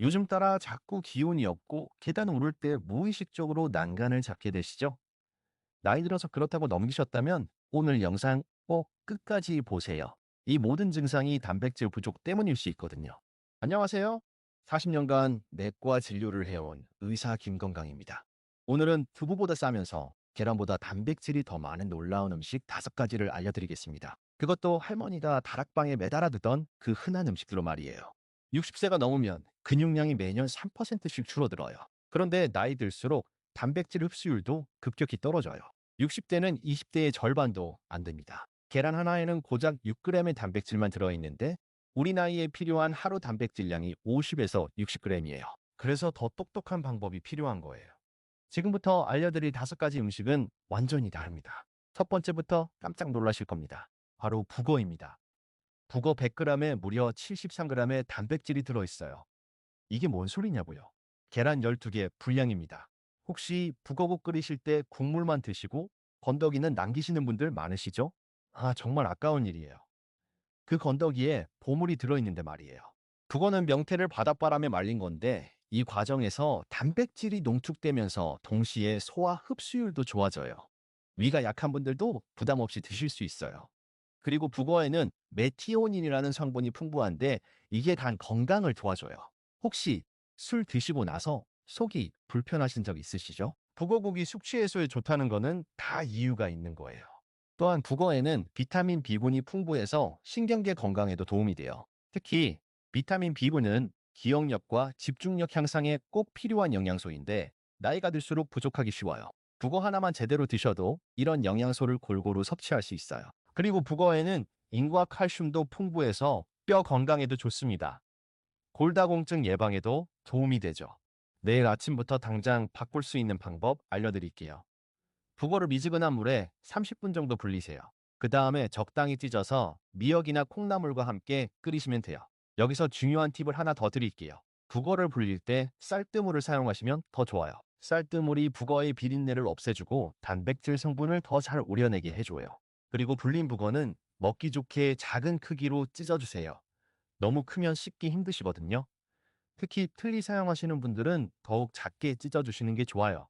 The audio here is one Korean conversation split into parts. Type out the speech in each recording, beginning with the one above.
요즘 따라 자꾸 기운이 없고 계단 오를 때 무의식적으로 난간을 잡게 되시죠? 나이 들어서 그렇다고 넘기셨다면 오늘 영상 꼭 끝까지 보세요. 이 모든 증상이 단백질 부족 때문일 수 있거든요. 안녕하세요. 40년간 내과 진료를 해온 의사 김건강입니다. 오늘은 두부보다 싸면서 계란보다 단백질이 더 많은 놀라운 음식 다섯 가지를 알려드리겠습니다. 그것도 할머니가 다락방에 매달아 두던 그 흔한 음식들로 말이에요. 60세가 넘으면 근육량이 매년 3%씩 줄어들어요. 그런데 나이 들수록 단백질 흡수율도 급격히 떨어져요. 60대는 20대의 절반도 안 됩니다. 계란 하나에는 고작 6g의 단백질만 들어있는데 우리 나이에 필요한 하루 단백질량이 50에서 60g이에요. 그래서 더 똑똑한 방법이 필요한 거예요. 지금부터 알려드릴 다섯 가지 음식은 완전히 다릅니다. 첫 번째부터 깜짝 놀라실 겁니다. 바로 북어입니다. 북어 100g에 무려 73g의 단백질이 들어있어요. 이게 뭔 소리냐고요? 계란 12개 분량입니다. 혹시 북어국 끓이실 때 국물만 드시고 건더기는 남기시는 분들 많으시죠? 아, 정말 아까운 일이에요. 그 건더기에 보물이 들어있는데 말이에요. 북어는 명태를 바닷바람에 말린 건데 이 과정에서 단백질이 농축되면서 동시에 소화 흡수율도 좋아져요. 위가 약한 분들도 부담 없이 드실 수 있어요. 그리고 북어에는 메티오닌이라는 성분이 풍부한데 이게 단 건강을 도와줘요. 혹시 술 드시고 나서 속이 불편하신 적 있으시죠? 북어국이 숙취 해소에 좋다는 거는 다 이유가 있는 거예요. 또한 북어에는 비타민 B군이 풍부해서 신경계 건강에도 도움이 돼요. 특히 비타민 B군은 기억력과 집중력 향상에 꼭 필요한 영양소인데 나이가 들수록 부족하기 쉬워요. 북어 하나만 제대로 드셔도 이런 영양소를 골고루 섭취할 수 있어요. 그리고 북어에는 인과 칼슘도 풍부해서 뼈 건강에도 좋습니다. 골다공증 예방에도 도움이 되죠. 내일 아침부터 당장 바꿀 수 있는 방법 알려드릴게요. 북어를 미지근한 물에 30분 정도 불리세요. 그 다음에 적당히 찢어서 미역이나 콩나물과 함께 끓이시면 돼요. 여기서 중요한 팁을 하나 더 드릴게요. 북어를 불릴 때 쌀뜨물을 사용하시면 더 좋아요. 쌀뜨물이 북어의 비린내를 없애주고 단백질 성분을 더 잘 우려내게 해줘요. 그리고 불린 북어는 먹기 좋게 작은 크기로 찢어주세요. 너무 크면 씻기 힘드시거든요. 특히 틀니 사용하시는 분들은 더욱 작게 찢어주시는 게 좋아요.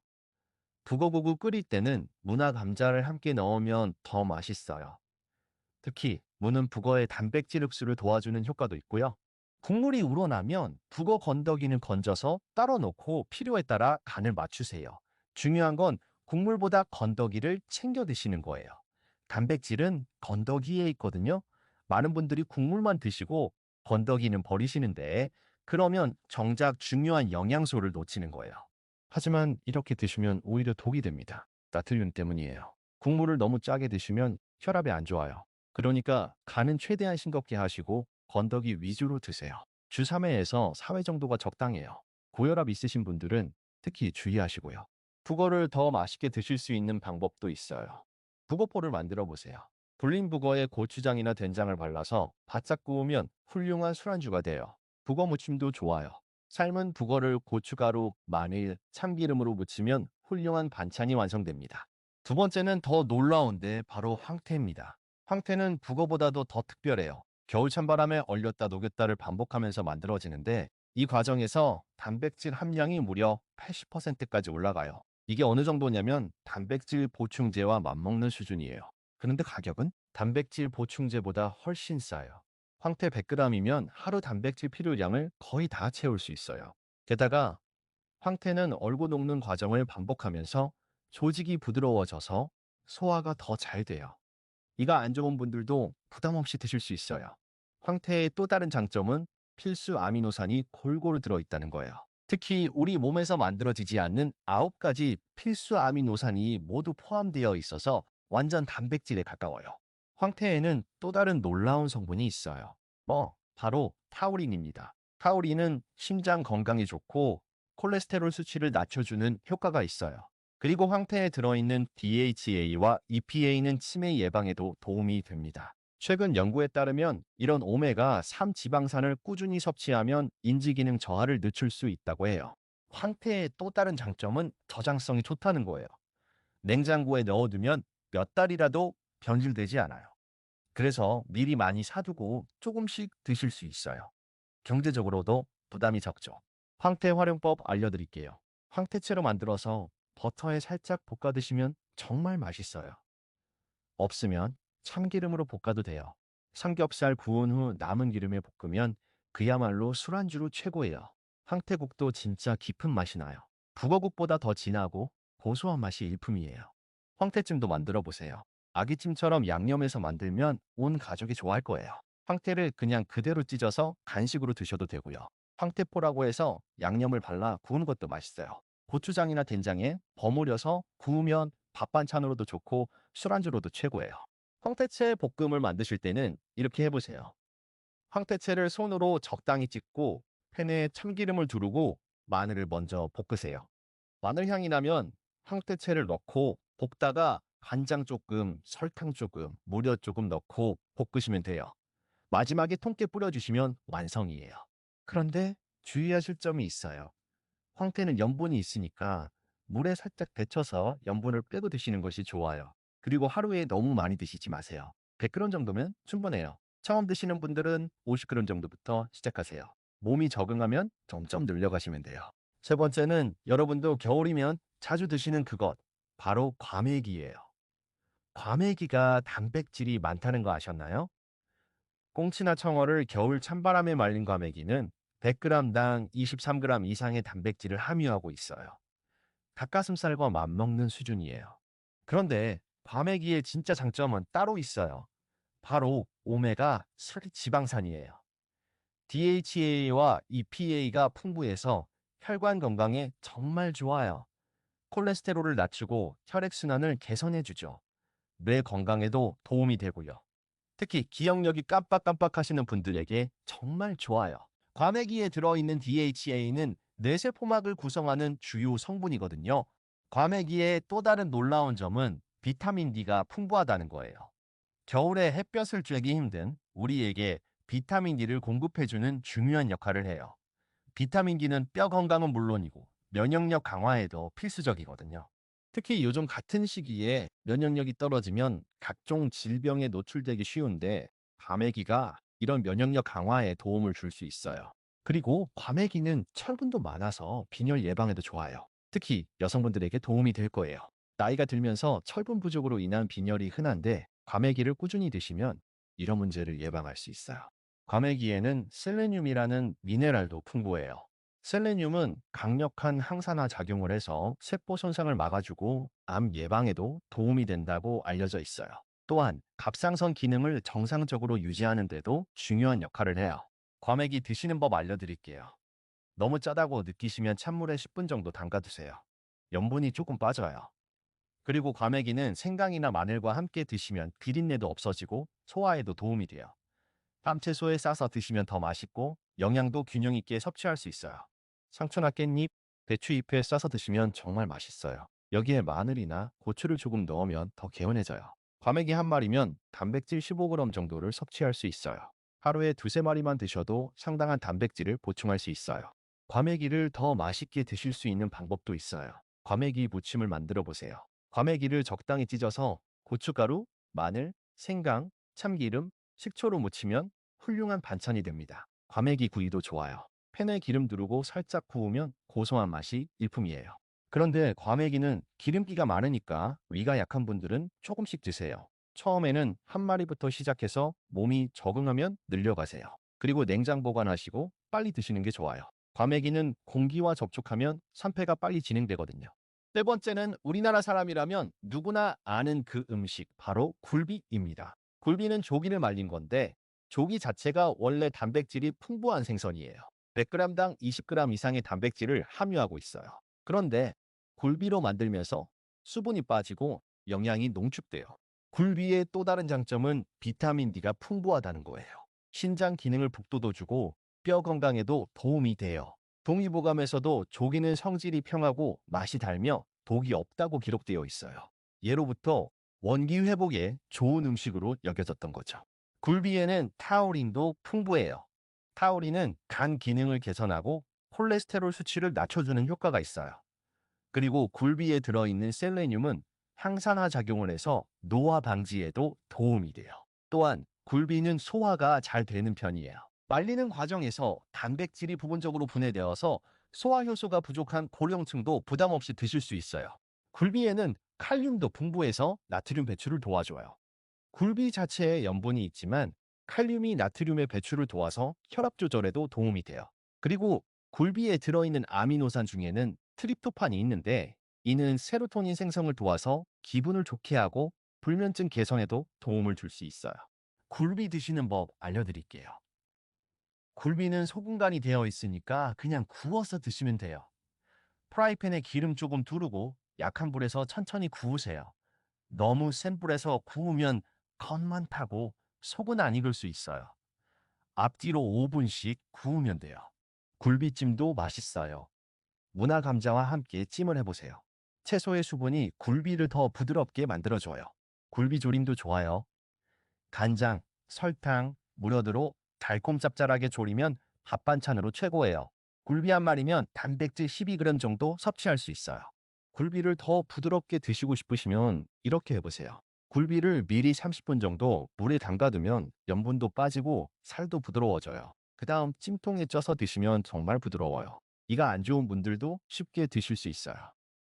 북어국을 끓일 때는 무나 감자를 함께 넣으면 더 맛있어요. 특히 무는 북어의 단백질 흡수를 도와주는 효과도 있고요. 국물이 우러나면 북어 건더기는 건져서 따로 놓고 필요에 따라 간을 맞추세요. 중요한 건 국물보다 건더기를 챙겨 드시는 거예요. 단백질은 건더기에 있거든요. 많은 분들이 국물만 드시고 건더기는 버리시는데 그러면 정작 중요한 영양소를 놓치는 거예요. 하지만 이렇게 드시면 오히려 독이 됩니다. 나트륨 때문이에요. 국물을 너무 짜게 드시면 혈압에 안 좋아요. 그러니까 간은 최대한 싱겁게 하시고 건더기 위주로 드세요. 주 3회에서 4회 정도가 적당해요. 고혈압 있으신 분들은 특히 주의하시고요. 북어를 더 맛있게 드실 수 있는 방법도 있어요. 북어포를 만들어 보세요. 불린 북어에 고추장이나 된장을 발라서 바짝 구우면 훌륭한 술안주가 돼요. 북어 무침도 좋아요. 삶은 북어를 고춧가루, 마늘, 참기름으로 무치면 훌륭한 반찬이 완성됩니다. 두 번째는 더 놀라운데 바로 황태입니다. 황태는 북어보다도 더 특별해요. 겨울 찬바람에 얼렸다 녹였다를 반복하면서 만들어지는데 이 과정에서 단백질 함량이 무려 80%까지 올라가요. 이게 어느 정도냐면 단백질 보충제와 맞먹는 수준이에요. 그런데 가격은 단백질 보충제보다 훨씬 싸요. 황태 100g이면 하루 단백질 필요량을 거의 다 채울 수 있어요. 게다가 황태는 얼고 녹는 과정을 반복하면서 조직이 부드러워져서 소화가 더 잘 돼요. 이가 안 좋은 분들도 부담 없이 드실 수 있어요. 황태의 또 다른 장점은 필수 아미노산이 골고루 들어있다는 거예요. 특히 우리 몸에서 만들어지지 않는 9가지 필수 아미노산이 모두 포함되어 있어서 완전 단백질에 가까워요. 황태에는 또 다른 놀라운 성분이 있어요. 뭐, 바로 타우린입니다. 타우린은 심장 건강에 좋고 콜레스테롤 수치를 낮춰주는 효과가 있어요. 그리고 황태에 들어있는 DHA와 EPA는 치매 예방에도 도움이 됩니다. 최근 연구에 따르면 이런 오메가 3 지방산을 꾸준히 섭취하면 인지기능 저하를 늦출 수 있다고 해요. 황태의 또 다른 장점은 저장성이 좋다는 거예요. 냉장고에 넣어두면 몇 달이라도 변질되지 않아요. 그래서 미리 많이 사두고 조금씩 드실 수 있어요. 경제적으로도 부담이 적죠. 황태 활용법 알려드릴게요. 황태채로 만들어서 버터에 살짝 볶아 드시면 정말 맛있어요. 없으면 참기름으로 볶아도 돼요. 삼겹살 구운 후 남은 기름에 볶으면 그야말로 술안주로 최고예요. 황태국도 진짜 깊은 맛이 나요. 북어국보다 더 진하고 고소한 맛이 일품이에요. 황태찜도 만들어 보세요. 아기찜처럼 양념해서 만들면 온 가족이 좋아할 거예요. 황태를 그냥 그대로 찢어서 간식으로 드셔도 되고요. 황태포라고 해서 양념을 발라 구운 것도 맛있어요. 고추장이나 된장에 버무려서 구우면 밥 반찬으로도 좋고 술안주로도 최고예요. 황태채 볶음을 만드실 때는 이렇게 해보세요. 황태채를 손으로 적당히 찢고 팬에 참기름을 두르고 마늘을 먼저 볶으세요. 마늘 향이 나면 황태채를 넣고 볶다가 간장 조금, 설탕 조금, 무려 조금 넣고 볶으시면 돼요. 마지막에 통깨 뿌려주시면 완성이에요. 그런데 주의하실 점이 있어요. 황태는 염분이 있으니까 물에 살짝 데쳐서 염분을 빼고 드시는 것이 좋아요. 그리고 하루에 너무 많이 드시지 마세요. 100g 정도면 충분해요. 처음 드시는 분들은 50g 정도부터 시작하세요. 몸이 적응하면 점점 늘려가시면 돼요. 세 번째는 여러분도 겨울이면 자주 드시는 그것, 바로 과메기예요. 과메기가 단백질이 많다는 거 아셨나요? 꽁치나 청어를 겨울 찬바람에 말린 과메기는 100g당 23g 이상의 단백질을 함유하고 있어요. 닭가슴살과 맞먹는 수준이에요. 그런데 과메기의 진짜 장점은 따로 있어요. 바로 오메가 3 지방산이에요. DHA와 EPA가 풍부해서 혈관 건강에 정말 좋아요. 콜레스테롤을 낮추고 혈액순환을 개선해주죠. 뇌 건강에도 도움이 되고요. 특히 기억력이 깜빡깜빡 하시는 분들에게 정말 좋아요. 과메기에 들어있는 DHA는 뇌세포막을 구성하는 주요 성분이거든요. 과메기의 또 다른 놀라운 점은 비타민 D가 풍부하다는 거예요. 겨울에 햇볕을 쬐기 힘든 우리에게 비타민 D를 공급해주는 중요한 역할을 해요. 비타민 D는 뼈 건강은 물론이고 면역력 강화에도 필수적이거든요. 특히 요즘 같은 시기에 면역력이 떨어지면 각종 질병에 노출되기 쉬운데 과메기가 이런 면역력 강화에 도움을 줄 수 있어요. 그리고 과메기는 철분도 많아서 빈혈 예방에도 좋아요. 특히 여성분들에게 도움이 될 거예요. 나이가 들면서 철분 부족으로 인한 빈혈이 흔한데 과메기를 꾸준히 드시면 이런 문제를 예방할 수 있어요. 과메기에는 셀레늄이라는 미네랄도 풍부해요. 셀레늄은 강력한 항산화 작용을 해서 세포 손상을 막아주고 암 예방에도 도움이 된다고 알려져 있어요. 또한 갑상선 기능을 정상적으로 유지하는 데도 중요한 역할을 해요. 과메기 드시는 법 알려드릴게요. 너무 짜다고 느끼시면 찬물에 10분 정도 담가 두세요. 염분이 조금 빠져요. 그리고 과메기는 생강이나 마늘과 함께 드시면 비린내도 없어지고 소화에도 도움이 돼요. 밤채소에 싸서 드시면 더 맛있고 영양도 균형 있게 섭취할 수 있어요. 상추나 깻잎, 배추잎에 싸서 드시면 정말 맛있어요. 여기에 마늘이나 고추를 조금 넣으면 더 개운해져요. 과메기 한 마리면 단백질 15g 정도를 섭취할 수 있어요. 하루에 두세 마리만 드셔도 상당한 단백질을 보충할 수 있어요. 과메기를 더 맛있게 드실 수 있는 방법도 있어요. 과메기 무침을 만들어 보세요. 과메기를 적당히 찢어서 고춧가루, 마늘, 생강, 참기름, 식초로 무치면 훌륭한 반찬이 됩니다. 과메기 구이도 좋아요. 팬에 기름 두르고 살짝 구우면 고소한 맛이 일품이에요. 그런데 과메기는 기름기가 많으니까 위가 약한 분들은 조금씩 드세요. 처음에는 한 마리부터 시작해서 몸이 적응하면 늘려가세요. 그리고 냉장 보관하시고 빨리 드시는 게 좋아요. 과메기는 공기와 접촉하면 산패가 빨리 진행되거든요. 네 번째는 우리나라 사람이라면 누구나 아는 그 음식, 바로 굴비입니다. 굴비는 조기를 말린 건데 조기 자체가 원래 단백질이 풍부한 생선이에요. 100g당 20g 이상의 단백질을 함유하고 있어요. 그런데 굴비로 만들면서 수분이 빠지고 영양이 농축돼요. 굴비의 또 다른 장점은 비타민 D가 풍부하다는 거예요. 신장 기능을 북돋워주고 뼈 건강에도 도움이 돼요. 동의보감에서도 조기는 성질이 평하고 맛이 달며 독이 없다고 기록되어 있어요. 예로부터 원기 회복에 좋은 음식으로 여겨졌던 거죠. 굴비에는 타우린도 풍부해요. 타우린은 간 기능을 개선하고 콜레스테롤 수치를 낮춰주는 효과가 있어요. 그리고 굴비에 들어있는 셀레늄은 항산화 작용을 해서 노화 방지에도 도움이 돼요. 또한 굴비는 소화가 잘 되는 편이에요. 말리는 과정에서 단백질이 부분적으로 분해되어서 소화 효소가 부족한 고령층도 부담 없이 드실 수 있어요. 굴비에는 칼륨도 풍부해서 나트륨 배출을 도와줘요. 굴비 자체에 염분이 있지만 칼륨이 나트륨의 배출을 도와서 혈압 조절에도 도움이 돼요. 그리고 굴비에 들어있는 아미노산 중에는 트립토판이 있는데 이는 세로토닌 생성을 도와서 기분을 좋게 하고 불면증 개선에도 도움을 줄 수 있어요. 굴비 드시는 법 알려드릴게요. 굴비는 소금간이 되어 있으니까 그냥 구워서 드시면 돼요. 프라이팬에 기름 조금 두르고 약한 불에서 천천히 구우세요. 너무 센 불에서 구우면 겉만 타고 속은 안 익을 수 있어요. 앞뒤로 5분씩 구우면 돼요. 굴비찜도 맛있어요. 무나 감자와 함께 찜을 해보세요. 채소의 수분이 굴비를 더 부드럽게 만들어줘요. 굴비 조림도 좋아요. 간장, 설탕, 무려드로 달콤 짭짤하게 조리면 밥 반찬으로 최고예요. 굴비 한 마리면 단백질 12g 정도 섭취할 수 있어요. 굴비를 더 부드럽게 드시고 싶으시면 이렇게 해보세요. 굴비를 미리 30분 정도 물에 담가두면 염분도 빠지고 살도 부드러워져요. 그 다음 찜통에 쪄서 드시면 정말 부드러워요. 이가 안 좋은 분들도 쉽게 드실 수 있어요.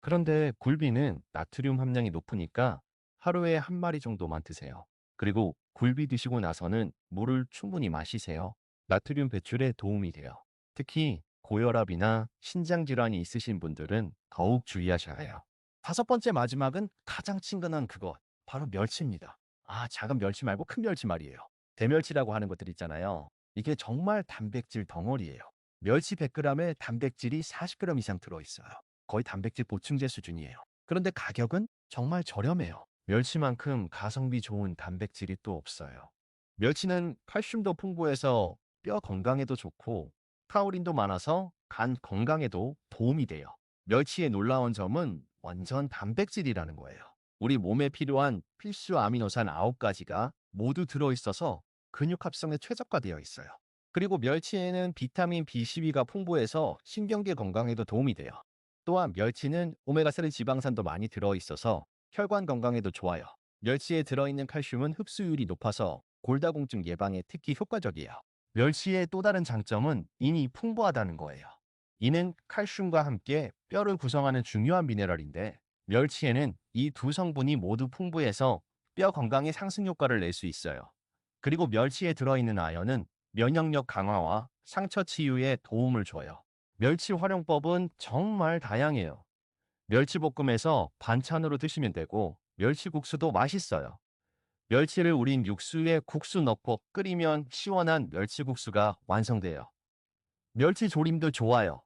그런데 굴비는 나트륨 함량이 높으니까 하루에 한 마리 정도만 드세요. 그리고 굴비 드시고 나서는 물을 충분히 마시세요. 나트륨 배출에 도움이 돼요. 특히 고혈압이나 신장 질환이 있으신 분들은 더욱 주의하셔야 해요. 다섯 번째 마지막은 가장 친근한 그것, 바로 멸치입니다. 아, 작은 멸치 말고 큰 멸치 말이에요. 대멸치라고 하는 것들 있잖아요. 이게 정말 단백질 덩어리예요. 멸치 100g에 단백질이 40g 이상 들어있어요. 거의 단백질 보충제 수준이에요. 그런데 가격은 정말 저렴해요. 멸치만큼 가성비 좋은 단백질이 또 없어요. 멸치는 칼슘도 풍부해서 뼈 건강에도 좋고 타우린도 많아서 간 건강에도 도움이 돼요. 멸치의 놀라운 점은 완전 단백질이라는 거예요. 우리 몸에 필요한 필수 아미노산 9가지가 모두 들어있어서 근육 합성에 최적화되어 있어요. 그리고 멸치에는 비타민 B12가 풍부해서 신경계 건강에도 도움이 돼요. 또한 멸치는 오메가3 지방산도 많이 들어있어서 혈관 건강에도 좋아요. 멸치에 들어있는 칼슘은 흡수율이 높아서 골다공증 예방에 특히 효과적이에요. 멸치의 또 다른 장점은 인이 풍부하다는 거예요. 이는 칼슘과 함께 뼈를 구성하는 중요한 미네랄인데 멸치에는 이 두 성분이 모두 풍부해서 뼈 건강에 상승 효과를 낼 수 있어요. 그리고 멸치에 들어있는 아연은 면역력 강화와 상처 치유에 도움을 줘요. 멸치 활용법은 정말 다양해요. 멸치볶음에서 반찬으로 드시면 되고 멸치국수도 맛있어요. 멸치를 우린 육수에 국수 넣고 끓이면 시원한 멸치국수가 완성돼요. 멸치 조림도 좋아요.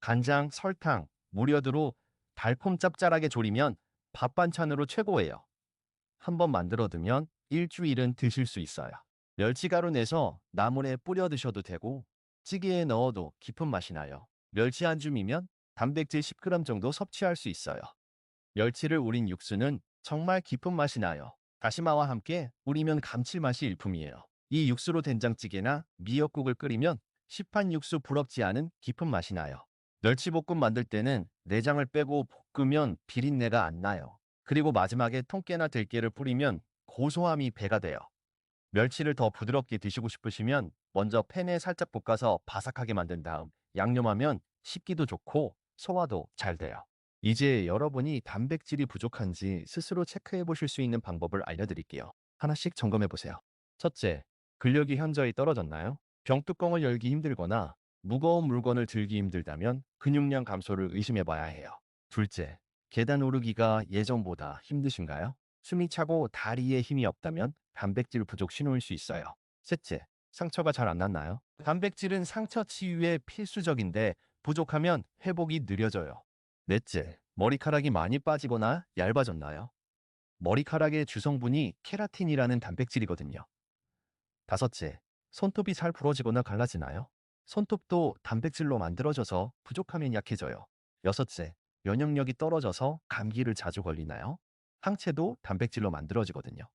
간장, 설탕, 무려드로 달콤 짭짤하게 조리면 밥 반찬으로 최고예요. 한번 만들어 두면 일주일은 드실 수 있어요. 멸치가루 내서 나물에 뿌려 드셔도 되고 찌개에 넣어도 깊은 맛이 나요. 멸치 한 줌이면 단백질 10g 정도 섭취할 수 있어요. 멸치를 우린 육수는 정말 깊은 맛이 나요. 다시마와 함께 우리면 감칠맛이 일품이에요. 이 육수로 된장찌개나 미역국을 끓이면 시판 육수 부럽지 않은 깊은 맛이 나요. 멸치볶음 만들 때는 내장을 빼고 볶으면 비린내가 안 나요. 그리고 마지막에 통깨나 들깨를 뿌리면 고소함이 배가 돼요. 멸치를 더 부드럽게 드시고 싶으시면 먼저 팬에 살짝 볶아서 바삭하게 만든 다음 양념하면 식기도 좋고 소화도 잘 돼요. 이제 여러분이 단백질이 부족한지 스스로 체크해 보실 수 있는 방법을 알려드릴게요. 하나씩 점검해 보세요. 첫째, 근력이 현저히 떨어졌나요? 병뚜껑을 열기 힘들거나 무거운 물건을 들기 힘들다면 근육량 감소를 의심해 봐야 해요. 둘째, 계단 오르기가 예전보다 힘드신가요? 숨이 차고 다리에 힘이 없다면 단백질 부족 신호일 수 있어요. 셋째, 상처가 잘 안 났나요? 단백질은 상처 치유에 필수적인데 부족하면 회복이 느려져요. 넷째, 머리카락이 많이 빠지거나 얇아졌나요? 머리카락의 주성분이 케라틴이라는 단백질이거든요. 다섯째, 손톱이 잘 부러지거나 갈라지나요? 손톱도 단백질로 만들어져서 부족하면 약해져요. 여섯째, 면역력이 떨어져서 감기를 자주 걸리나요? 항체도 단백질로 만들어지거든요.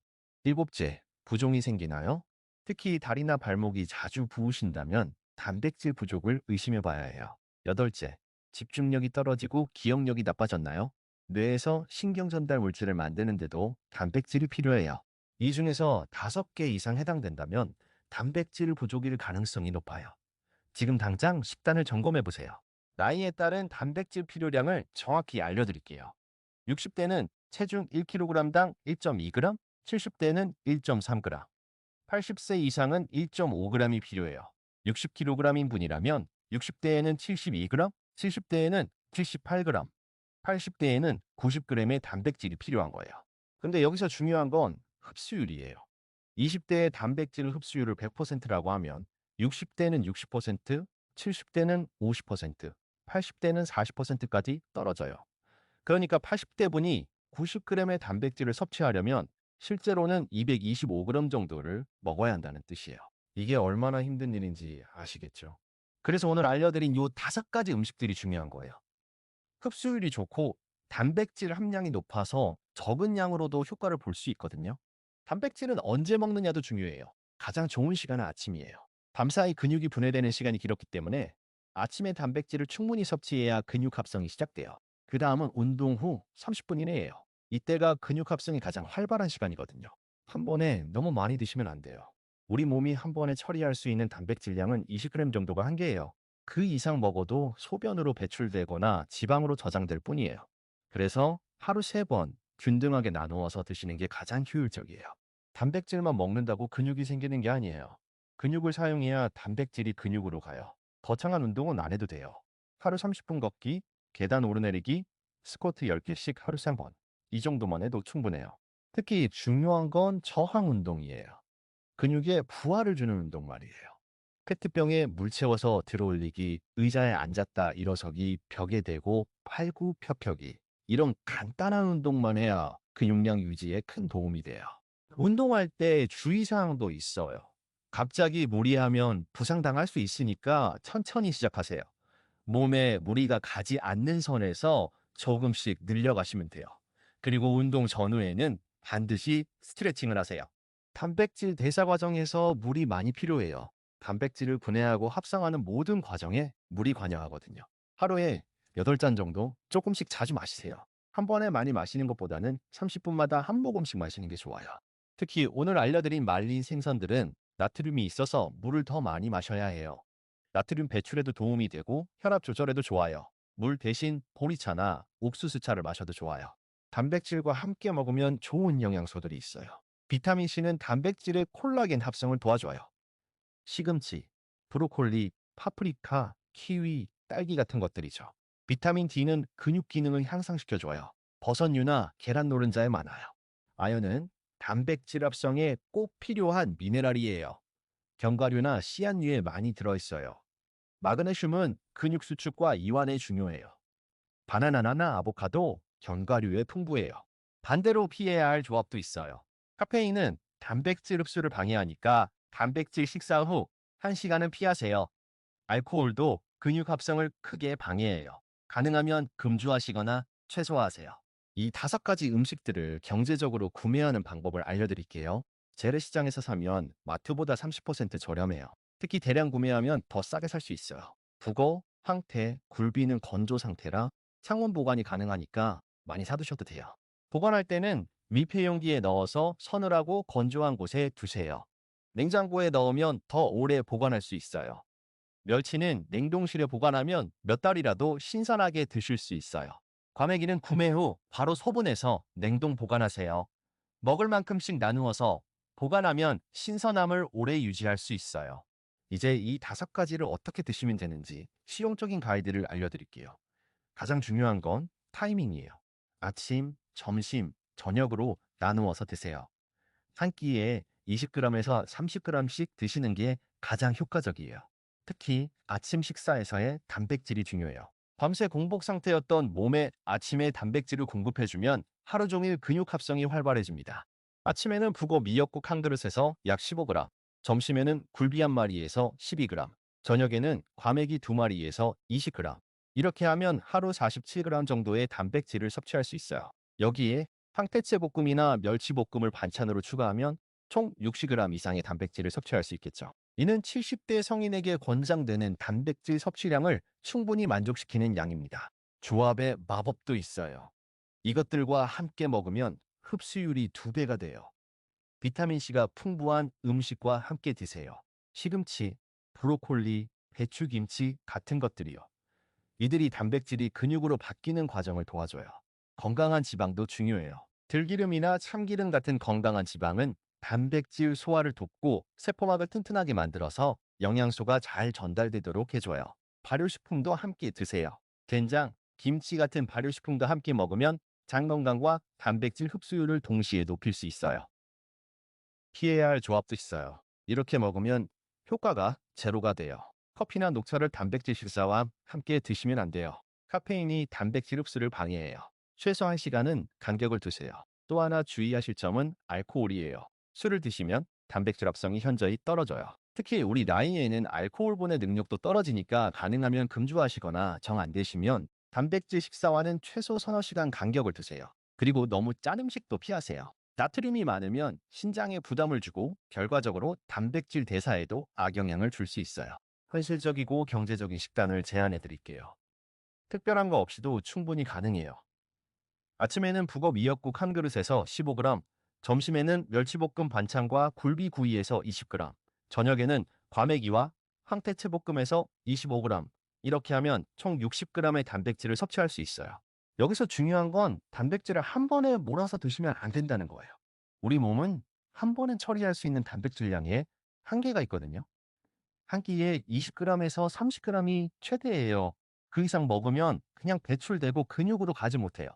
일곱째, 부종이 생기나요? 특히 다리나 발목이 자주 부으신다면 단백질 부족을 의심해 봐야 해요. 여덟째, 집중력이 떨어지고 기억력이 나빠졌나요? 뇌에서 신경 전달 물질을 만드는데도 단백질이 필요해요. 이 중에서 다섯 개 이상 해당된다면 단백질 부족일 가능성이 높아요. 지금 당장 식단을 점검해 보세요. 나이에 따른 단백질 필요량을 정확히 알려드릴게요. 60대는 체중 1kg당 1.2g, 70대는 1.3g, 80세 이상은 1.5g이 필요해요. 60kg인 분이라면 60대에는 72g, 70대에는 78g, 80대에는 90g의 단백질이 필요한 거예요. 근데 여기서 중요한 건 흡수율이에요. 20대의 단백질 흡수율을 100%라고 하면 60대는 60%, 70대는 50%, 80대는 40%까지 떨어져요. 그러니까 80대 분이 90g의 단백질을 섭취하려면 실제로는 225g 정도를 먹어야 한다는 뜻이에요. 이게 얼마나 힘든 일인지 아시겠죠? 그래서 오늘 알려드린 요 다섯 가지 음식들이 중요한 거예요. 흡수율이 좋고 단백질 함량이 높아서 적은 양으로도 효과를 볼 수 있거든요. 단백질은 언제 먹느냐도 중요해요. 가장 좋은 시간은 아침이에요. 밤사이 근육이 분해되는 시간이 길었기 때문에 아침에 단백질을 충분히 섭취해야 근육 합성이 시작돼요. 그 다음은 운동 후 30분 이내예요. 이때가 근육 합성이 가장 활발한 시간이거든요. 한 번에 너무 많이 드시면 안 돼요. 우리 몸이 한 번에 처리할 수 있는 단백질량은 20g 정도가 한계예요. 그 이상 먹어도 소변으로 배출되거나 지방으로 저장될 뿐이에요. 그래서 하루 세번 균등하게 나누어서 드시는 게 가장 효율적이에요. 단백질만 먹는다고 근육이 생기는 게 아니에요. 근육을 사용해야 단백질이 근육으로 가요. 거창한 운동은 안 해도 돼요. 하루 30분 걷기, 계단 오르내리기, 스쿼트 10개씩 하루 3번. 이 정도만 해도 충분해요. 특히 중요한 건 저항 운동이에요. 근육에 부하를 주는 운동 말이에요. 페트병에 물 채워서 들어올리기, 의자에 앉았다 일어서기, 벽에 대고 팔굽혀펴기 이런 간단한 운동만 해야 근육량 유지에 큰 도움이 돼요. 운동할 때 주의사항도 있어요. 갑자기 무리하면 부상당할 수 있으니까 천천히 시작하세요. 몸에 무리가 가지 않는 선에서 조금씩 늘려가시면 돼요. 그리고 운동 전후에는 반드시 스트레칭을 하세요. 단백질 대사 과정에서 물이 많이 필요해요. 단백질을 분해하고 합성하는 모든 과정에 물이 관여하거든요. 하루에 8잔 정도 조금씩 자주 마시세요. 한 번에 많이 마시는 것보다는 30분마다 한 모금씩 마시는 게 좋아요. 특히 오늘 알려드린 말린 생선들은 나트륨이 있어서 물을 더 많이 마셔야 해요. 나트륨 배출에도 도움이 되고 혈압 조절에도 좋아요. 물 대신 보리차나 옥수수차를 마셔도 좋아요. 단백질과 함께 먹으면 좋은 영양소들이 있어요. 비타민C는 단백질의 콜라겐 합성을 도와줘요. 시금치, 브로콜리, 파프리카, 키위, 딸기 같은 것들이죠. 비타민 D는 근육 기능을 향상시켜줘요. 버섯류나 계란 노른자에 많아요. 아연은 단백질 합성에 꼭 필요한 미네랄이에요. 견과류나 씨앗류에 많이 들어있어요. 마그네슘은 근육 수축과 이완에 중요해요. 바나나나 아보카도, 견과류에 풍부해요. 반대로 피해야 할 조합도 있어요. 카페인은 단백질 흡수를 방해하니까 단백질 식사 후 1시간은 피하세요. 알코올도 근육 합성을 크게 방해해요. 가능하면 금주하시거나 최소화하세요. 이 다섯 가지 음식들을 경제적으로 구매하는 방법을 알려드릴게요. 재래시장에서 사면 마트보다 30% 저렴해요. 특히 대량 구매하면 더 싸게 살 수 있어요. 북어, 황태, 굴비는 건조 상태라 상온 보관이 가능하니까 많이 사두셔도 돼요. 보관할 때는 密폐 용기에 넣어서 서늘하고 건조한 곳에 두세요. 냉장고에 넣으면 더 오래 보관할 수 있어요. 멸치는 냉동실에 보관하면 몇 달이라도 신선하게 드실 수 있어요. 과메기는 구매 후 바로 소분해서 냉동 보관하세요. 먹을 만큼씩 나누어서 보관하면 신선함을 오래 유지할 수 있어요. 이제 이 다섯 가지를 어떻게 드시면 되는지 실용적인 가이드를 알려드릴게요. 가장 중요한 건 타이밍이에요. 아침, 점심, 저녁으로 나누어서 드세요. 한 끼에 20g에서 30g씩 드시는 게 가장 효과적이에요. 특히 아침 식사에서의 단백질이 중요해요. 밤새 공복 상태였던 몸에 아침에 단백질을 공급해주면 하루 종일 근육 합성이 활발해집니다. 아침에는 북어 미역국 한 그릇에서 약 15g, 점심에는 굴비 한 마리에서 12g, 저녁에는 과메기 두 마리에서 20g. 이렇게 하면 하루 47g 정도의 단백질을 섭취할 수 있어요. 여기에 황태채 볶음이나 멸치 볶음을 반찬으로 추가하면 총 60g 이상의 단백질을 섭취할 수 있겠죠. 이는 70대 성인에게 권장되는 단백질 섭취량을 충분히 만족시키는 양입니다. 조합에 마법도 있어요. 이것들과 함께 먹으면 흡수율이 두 배가 돼요. 비타민C가 풍부한 음식과 함께 드세요. 시금치, 브로콜리, 배추김치 같은 것들이요. 이들이 단백질이 근육으로 바뀌는 과정을 도와줘요. 건강한 지방도 중요해요. 들기름이나 참기름 같은 건강한 지방은 단백질 소화를 돕고 세포막을 튼튼하게 만들어서 영양소가 잘 전달되도록 해줘요. 발효식품도 함께 드세요. 된장, 김치 같은 발효식품도 함께 먹으면 장 건강과 단백질 흡수율을 동시에 높일 수 있어요. 할 조합도 있어요. 이렇게 먹으면 효과가 제로가 돼요. 커피나 녹차를 단백질 식사와 함께 드시면 안 돼요. 카페인이 단백질 흡수를 방해해요. 최소 1시간은 간격을 두세요. 또 하나 주의하실 점은 알코올이에요. 술을 드시면 단백질 합성이 현저히 떨어져요. 특히 우리 나이에는 알코올분해 능력도 떨어지니까 가능하면 금주하시거나 정 안 되시면 단백질 식사와는 최소 서너 시간 간격을 두세요. 그리고 너무 짠 음식도 피하세요. 나트륨이 많으면 신장에 부담을 주고 결과적으로 단백질 대사에도 악영향을 줄 수 있어요. 현실적이고 경제적인 식단을 제안해 드릴게요. 특별한 거 없이도 충분히 가능해요. 아침에는 북어 미역국 한 그릇에서 15g, 점심에는 멸치볶음 반찬과 굴비 구이에서 20g, 저녁에는 과메기와 황태채볶음에서 25g, 이렇게 하면 총 60g의 단백질을 섭취할 수 있어요. 여기서 중요한 건 단백질을 한 번에 몰아서 드시면 안 된다는 거예요. 우리 몸은 한 번에 처리할 수 있는 단백질량에 한계가 있거든요. 한 끼에 20g에서 30g이 최대예요. 그 이상 먹으면 그냥 배출되고 근육으로 가지 못해요.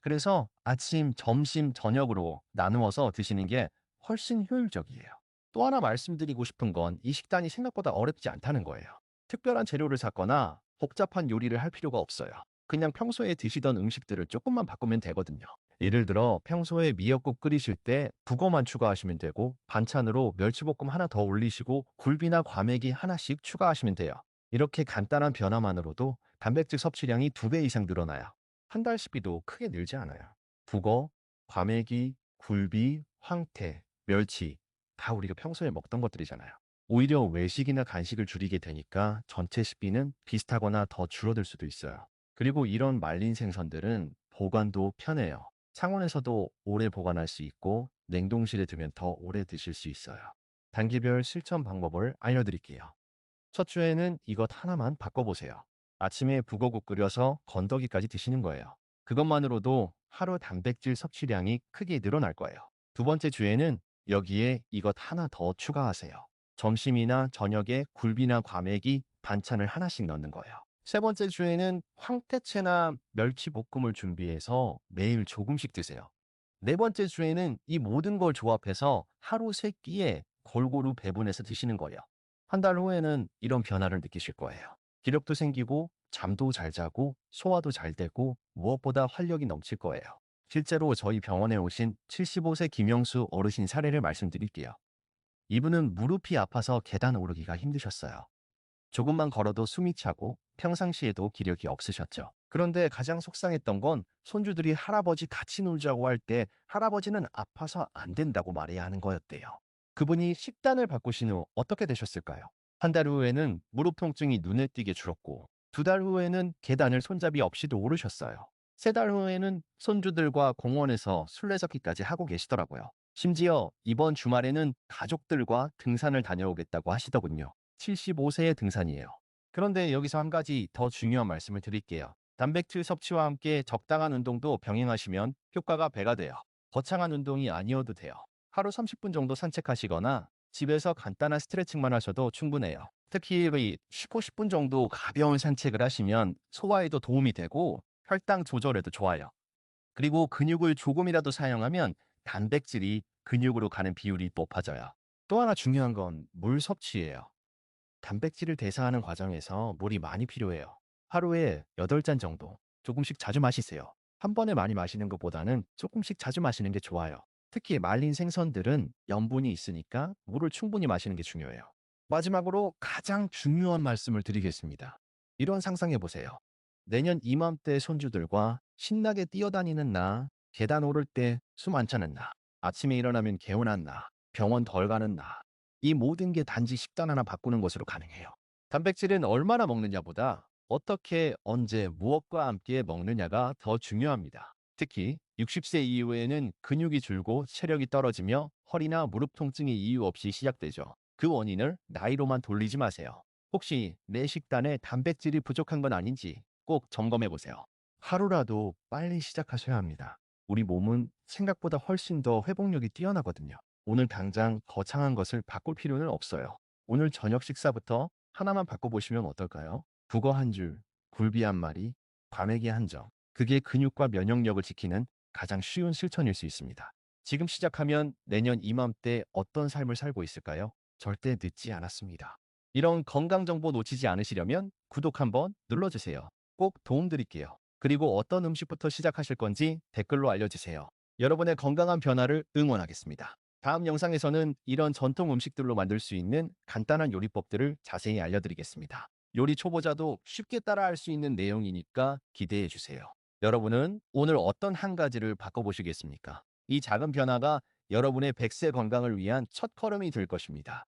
그래서 아침, 점심, 저녁으로 나누어서 드시는 게 훨씬 효율적이에요. 또 하나 말씀드리고 싶은 건 이 식단이 생각보다 어렵지 않다는 거예요. 특별한 재료를 샀거나 복잡한 요리를 할 필요가 없어요. 그냥 평소에 드시던 음식들을 조금만 바꾸면 되거든요. 예를 들어 평소에 미역국 끓이실 때 북어만 추가하시면 되고 반찬으로 멸치볶음 하나 더 올리시고 굴비나 과메기 하나씩 추가하시면 돼요. 이렇게 간단한 변화만으로도 단백질 섭취량이 두 배 이상 늘어나요. 한달 식비도 크게 늘지 않아요. 북어, 과메기, 굴비, 황태, 멸치 다 우리가 평소에 먹던 것들이잖아요. 오히려 외식이나 간식을 줄이게 되니까 전체 식비는 비슷하거나 더 줄어들 수도 있어요. 그리고 이런 말린 생선들은 보관도 편해요. 창원에서도 오래 보관할 수 있고 냉동실에 두면 더 오래 드실 수 있어요. 단계별 실천 방법을 알려드릴게요. 첫 주에는 이것 하나만 바꿔보세요. 아침에 북어국 끓여서 건더기까지 드시는 거예요. 그것만으로도 하루 단백질 섭취량이 크게 늘어날 거예요. 두 번째 주에는 여기에 이것 하나 더 추가하세요. 점심이나 저녁에 굴비나 과메기, 반찬을 하나씩 넣는 거예요. 세 번째 주에는 황태채나 멸치볶음을 준비해서 매일 조금씩 드세요. 네 번째 주에는 이 모든 걸 조합해서 하루 세 끼에 골고루 배분해서 드시는 거예요. 한 달 후에는 이런 변화를 느끼실 거예요. 기력도 생기고 잠도 잘 자고 소화도 잘 되고 무엇보다 활력이 넘칠 거예요. 실제로 저희 병원에 오신 75세 김영수 어르신 사례를 말씀드릴게요. 이분은 무릎이 아파서 계단 오르기가 힘드셨어요. 조금만 걸어도 숨이 차고 평상시에도 기력이 없으셨죠. 그런데 가장 속상했던 건 손주들이 할아버지 같이 놀자고 할 때 할아버지는 아파서 안 된다고 말해야 하는 거였대요. 그분이 식단을 바꾸신 후 어떻게 되셨을까요? 한 달 후에는 무릎 통증이 눈에 띄게 줄었고 두 달 후에는 계단을 손잡이 없이도 오르셨어요. 세 달 후에는 손주들과 공원에서 술래잡기까지 하고 계시더라고요. 심지어 이번 주말에는 가족들과 등산을 다녀오겠다고 하시더군요. 75세의 등산이에요. 그런데 여기서 한 가지 더 중요한 말씀을 드릴게요. 단백질 섭취와 함께 적당한 운동도 병행하시면 효과가 배가 돼요. 거창한 운동이 아니어도 돼요. 하루 30분 정도 산책하시거나 집에서 간단한 스트레칭만 하셔도 충분해요. 특히 15, 10분 정도 가벼운 산책을 하시면 소화에도 도움이 되고 혈당 조절에도 좋아요. 그리고 근육을 조금이라도 사용하면 단백질이 근육으로 가는 비율이 높아져요. 또 하나 중요한 건 물 섭취예요. 단백질을 대사하는 과정에서 물이 많이 필요해요. 하루에 8잔 정도 조금씩 자주 마시세요. 한 번에 많이 마시는 것보다는 조금씩 자주 마시는 게 좋아요. 특히 말린 생선들은 염분이 있으니까 물을 충분히 마시는 게 중요해요. 마지막으로 가장 중요한 말씀을 드리겠습니다. 이런 상상해 보세요. 내년 이맘때 손주들과 신나게 뛰어다니는 나, 계단 오를 때 숨 안 차는 나, 아침에 일어나면 개운한 나, 병원 덜 가는 나, 이 모든 게 단지 식단 하나 바꾸는 것으로 가능해요. 단백질은 얼마나 먹느냐보다 어떻게, 언제, 무엇과 함께 먹느냐가 더 중요합니다. 특히 60세 이후에는 근육이 줄고 체력이 떨어지며 허리나 무릎 통증이 이유 없이 시작되죠. 그 원인을 나이로만 돌리지 마세요. 혹시 내 식단에 단백질이 부족한 건 아닌지 꼭 점검해 보세요. 하루라도 빨리 시작하셔야 합니다. 우리 몸은 생각보다 훨씬 더 회복력이 뛰어나거든요. 오늘 당장 거창한 것을 바꿀 필요는 없어요. 오늘 저녁 식사부터 하나만 바꿔보시면 어떨까요? 북어 한 줄, 굴비 한 마리, 과메기 한 점. 그게 근육과 면역력을 지키는 가장 쉬운 실천일 수 있습니다. 지금 시작하면 내년 이맘때 어떤 삶을 살고 있을까요? 절대 늦지 않았습니다. 이런 건강 정보 놓치지 않으시려면 구독 한번 눌러주세요. 꼭 도움드릴게요. 그리고 어떤 음식부터 시작하실 건지 댓글로 알려주세요. 여러분의 건강한 변화를 응원하겠습니다. 다음 영상에서는 이런 전통 음식들로 만들 수 있는 간단한 요리법들을 자세히 알려드리겠습니다. 요리 초보자도 쉽게 따라할 수 있는 내용이니까 기대해 주세요. 여러분은 오늘 어떤 한 가지를 바꿔보시겠습니까? 이 작은 변화가 여러분의 백세 건강을 위한 첫 걸음이 될 것입니다.